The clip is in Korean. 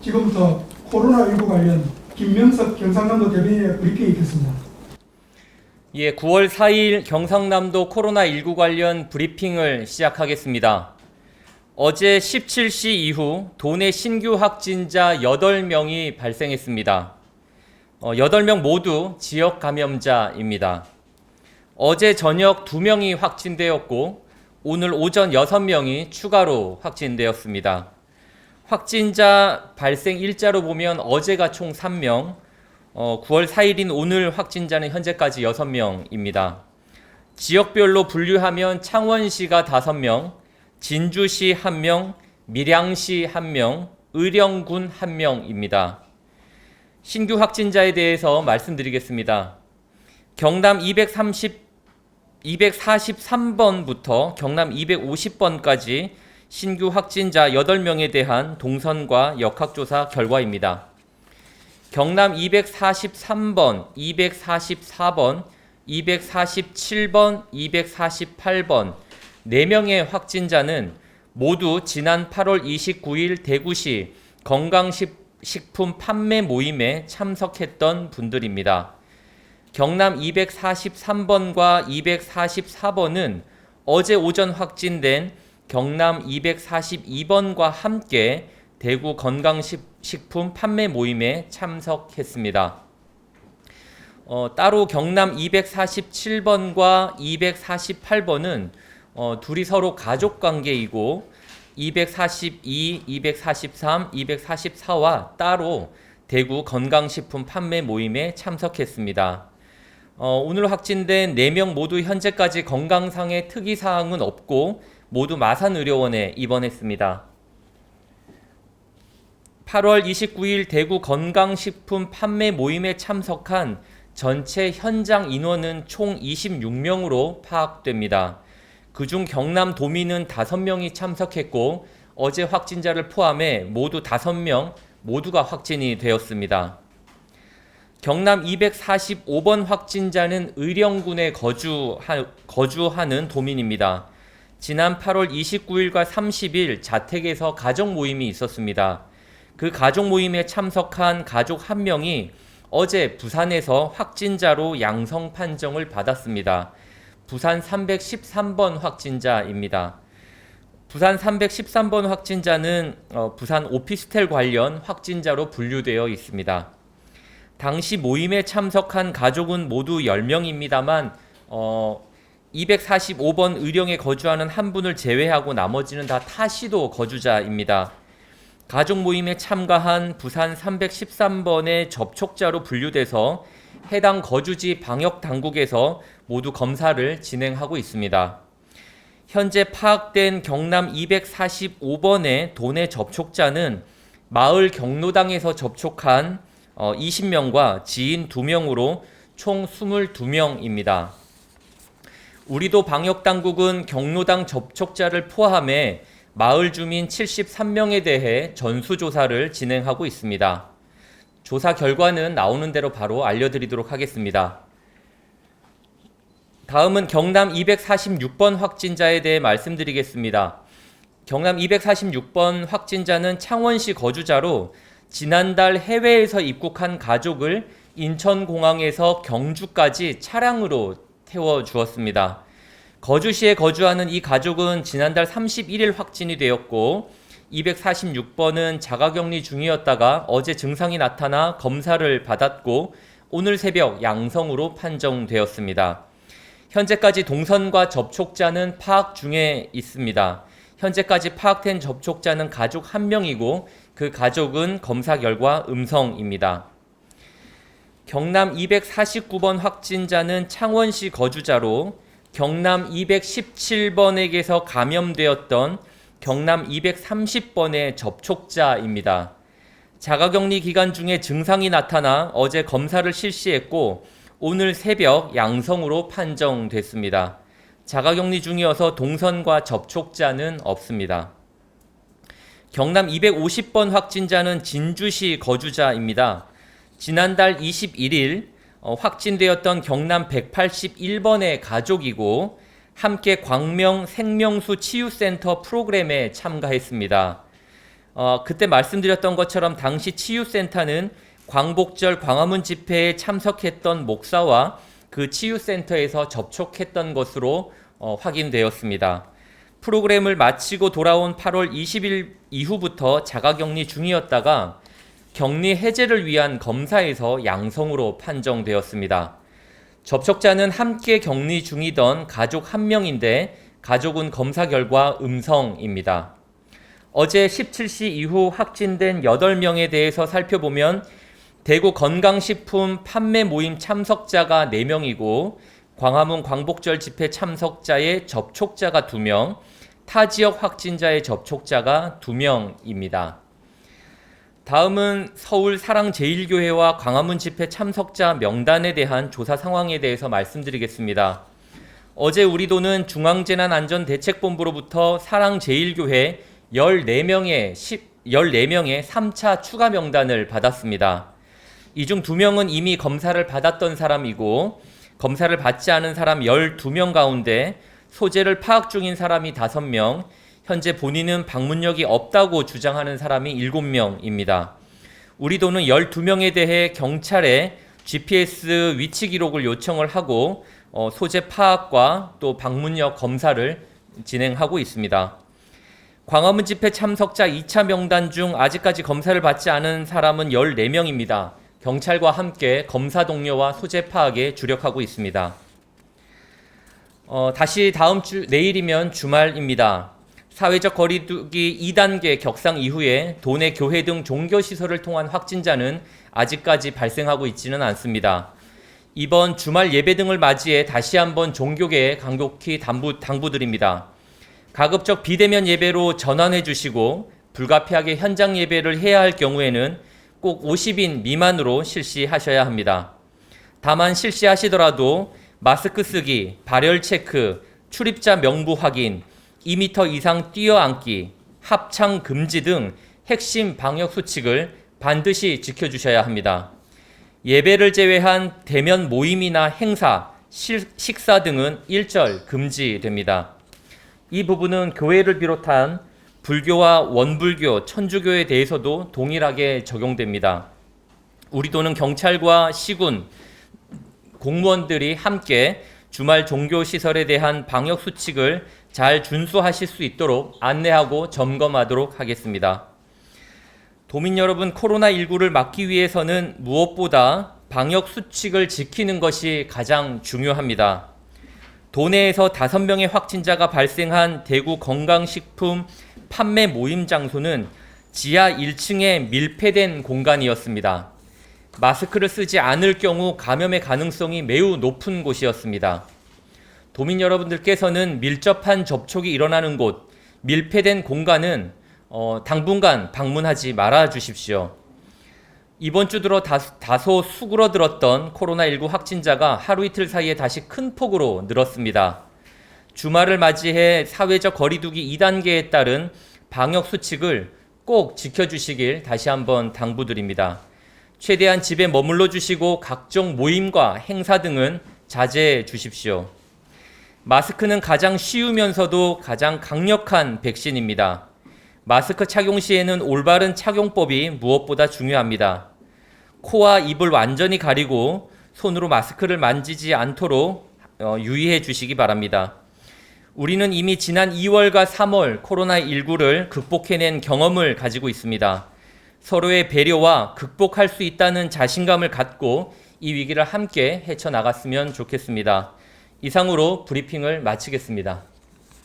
지금부터 코로나19 관련 김명석 경상남도 대변인의 브리핑이 있겠습니다. 예, 9월 4일 경상남도 코로나19 관련 브리핑을 시작하겠습니다. 어제 17시 이후 도내 신규 확진자 8명이 발생했습니다. 어, 8명 모두 지역 감염자입니다. 어제 저녁 2명이 확진되었고 오늘 오전 6명이 추가로 확진되었습니다. 확진자 발생 일자로 보면 어제가 총 3명, 어, 9월 4일인 오늘 확진자는 현재까지 6명입니다. 지역별로 분류하면 창원시가 5명, 진주시 1명, 밀양시 1명, 의령군 1명입니다. 신규 확진자에 대해서 말씀드리겠습니다. 경남 230 243번부터 경남 250번까지 신규 확진자 8명에 대한 동선과 역학조사 결과입니다. 경남 243번, 244번, 247번, 248번 4명의 확진자는 모두 지난 8월 29일 대구시 건강식품 판매 모임에 참석했던 분들입니다. 경남 243번과 244번은 어제 오전 확진된 경남 242번과 함께 대구 건강식품 판매 모임에 참석했습니다. 어, 따로 경남 247번과 248번은 어, 둘이 서로 가족 관계이고 242, 243, 244와 따로 대구 건강식품 판매 모임에 참석했습니다. 어, 오늘 확진된 4명 모두 현재까지 건강상의 특이사항은 없고 모두 마산의료원에 입원했습니다. 8월 29일 대구 건강식품 판매 모임에 참석한 전체 현장 인원은 총 26명으로 파악됩니다. 그중 경남 도민은 5명이 참석했고 어제 확진자를 포함해 모두 5명 모두가 확진이 되었습니다. 경남 245번 확진자는 의령군에 거주하, 거주하는 도민입니다. 지난 8월 29일과 30일 자택에서 가족 모임이 있었습니다. 그 가족 모임에 참석한 가족 한 명이 어제 부산에서 확진자로 양성 판정을 받았습니다. 부산 313번 확진자입니다. 부산 313번 확진자는 어, 부산 오피스텔 관련 확진자로 분류되어 있습니다. 당시 모임에 참석한 가족은 모두 10명입니다만 어, 245번 의령에 거주하는 한 분을 제외하고 나머지는 다 타시도 거주자입니다. 가족 모임에 참가한 부산 313번의 접촉자로 분류돼서 해당 거주지 방역 당국에서 모두 검사를 진행하고 있습니다. 현재 파악된 경남 245번의 도내 접촉자는 마을 경로당에서 접촉한 20명과 지인 2명으로 총 22명입니다. 우리도 방역 당국은 경로당 접촉자를 포함해 마을 주민 73명에 대해 전수조사를 진행하고 있습니다. 조사 결과는 나오는 대로 바로 알려드리도록 하겠습니다. 다음은 경남 246번 확진자에 대해 말씀드리겠습니다. 경남 246번 확진자는 창원시 거주자로 지난달 해외에서 입국한 가족을 인천공항에서 경주까지 차량으로 태워 주었습니다. 거주시에 거주하는 이 가족은 지난달 31일 확진이 되었고 246번은 자가격리 중이었다가 어제 증상이 나타나 검사를 받았고 오늘 새벽 양성으로 판정되었습니다. 현재까지 동선과 접촉자는 파악 중에 있습니다. 현재까지 파악된 접촉자는 가족 한 명이고 그 가족은 검사 결과 음성입니다. 경남 249번 확진자는 창원시 거주자로 경남 217번에게서 감염되었던 경남 230번의 접촉자입니다. 자가격리 기간 중에 증상이 나타나 어제 검사를 실시했고 오늘 새벽 양성으로 판정됐습니다. 자가격리 중이어서 동선과 접촉자는 없습니다. 경남 250번 확진자는 진주시 거주자입니다. 지난달 21일 어, 확진되었던 경남 181번의 가족이고 함께 광명 생명수 치유센터 프로그램에 참가했습니다. 어, 그때 말씀드렸던 것처럼 당시 치유센터는 광복절 광화문 집회에 참석했던 목사와 그 치유센터에서 접촉했던 것으로 어, 확인되었습니다. 프로그램을 마치고 돌아온 8월 20일 이후부터 자가격리 중이었다가 격리 해제를 위한 검사에서 양성으로 판정되었습니다. 접촉자는 함께 격리 중이던 가족 한 명인데 가족은 검사 결과 음성입니다. 어제 17시 이후 확진된 8명에 대해서 살펴보면 대구 건강식품 판매 모임 참석자가 4명이고 광화문 광복절 집회 참석자의 접촉자가 2명, 타 지역 확진자의 접촉자가 2명입니다. 다음은 서울 사랑제일교회와 광화문 집회 참석자 명단에 대한 조사 상황에 대해서 말씀드리겠습니다. 어제 우리도는 중앙재난안전대책본부로부터 사랑제일교회 14명의 10, 14명의 3차 추가 명단을 받았습니다. 이 중 2명은 이미 검사를 받았던 사람이고 검사를 받지 않은 사람 12명 가운데 소재를 파악 중인 사람이 5명, 현재 본인은 방문력이 없다고 주장하는 사람이 7명입니다. 우리 도는 12명에 대해 경찰에 GPS 위치 기록을 요청을 하고 어, 소재 파악과 또 방문력 검사를 진행하고 있습니다. 광화문 집회 참석자 2차 명단 중 아직까지 검사를 받지 않은 사람은 14명입니다. 경찰과 함께 검사 동료와 소재 파악에 주력하고 있습니다. 어, 다시 다음 주 내일이면 주말입니다. 사회적 거리두기 2단계 격상 이후에 도내 교회 등 종교 시설을 통한 확진자는 아직까지 발생하고 있지는 않습니다. 이번 주말 예배 등을 맞이해 다시 한번 종교계에 강력히 당부, 당부드립니다. 가급적 비대면 예배로 전환해 주시고 불가피하게 현장 예배를 해야 할 경우에는 꼭 50인 미만으로 실시하셔야 합니다. 다만 실시하시더라도 마스크 쓰기, 발열 체크, 출입자 명부 확인, 2m 이상 뛰어앉기, 합창 금지 등 핵심 방역 수칙을 반드시 지켜주셔야 합니다. 예배를 제외한 대면 모임이나 행사, 실- 식사 등은 일절 금지됩니다. 이 부분은 교회를 비롯한 불교와 원불교, 천주교에 대해서도 동일하게 적용됩니다. 우리 도는 경찰과 시군, 공무원들이 함께 주말 종교 시설에 대한 방역 수칙을 잘 준수하실 수 있도록 안내하고 점검하도록 하겠습니다. 도민 여러분, 코로나19를 막기 위해서는 무엇보다 방역 수칙을 지키는 것이 가장 중요합니다. 도내에서 5명의 확진자가 발생한 대구 건강식품 판매 모임 장소는 지하 1층에 밀폐된 공간이었습니다. 마스크를 쓰지 않을 경우 감염의 가능성이 매우 높은 곳이었습니다. 도민 여러분들께서는 밀접한 접촉이 일어나는 곳, 밀폐된 공간은 어, 당분간 방문하지 말아 주십시오. 이번 주 들어 다, 다소 수그러들었던 코로나19 확진자가 하루 이틀 사이에 다시 큰 폭으로 늘었습니다. 주말을 맞이해 사회적 거리두기 2단계에 따른 방역 수칙을 꼭 지켜주시길 다시 한번 당부드립니다. 최대한 집에 머물러 주시고 각종 모임과 행사 등은 자제해 주십시오. 마스크는 가장 쉬우면서도 가장 강력한 백신입니다. 마스크 착용 시에는 올바른 착용법이 무엇보다 중요합니다. 코와 입을 완전히 가리고 손으로 마스크를 만지지 않도록 어, 유의해 주시기 바랍니다. 우리는 이미 지난 2월과 3월 코로나19를 극복해낸 경험을 가지고 있습니다. 서로의 배려와 극복할 수 있다는 자신감을 갖고 이 위기를 함께 헤쳐나갔으면 좋겠습니다. 이상으로 브리핑을 마치겠습니다.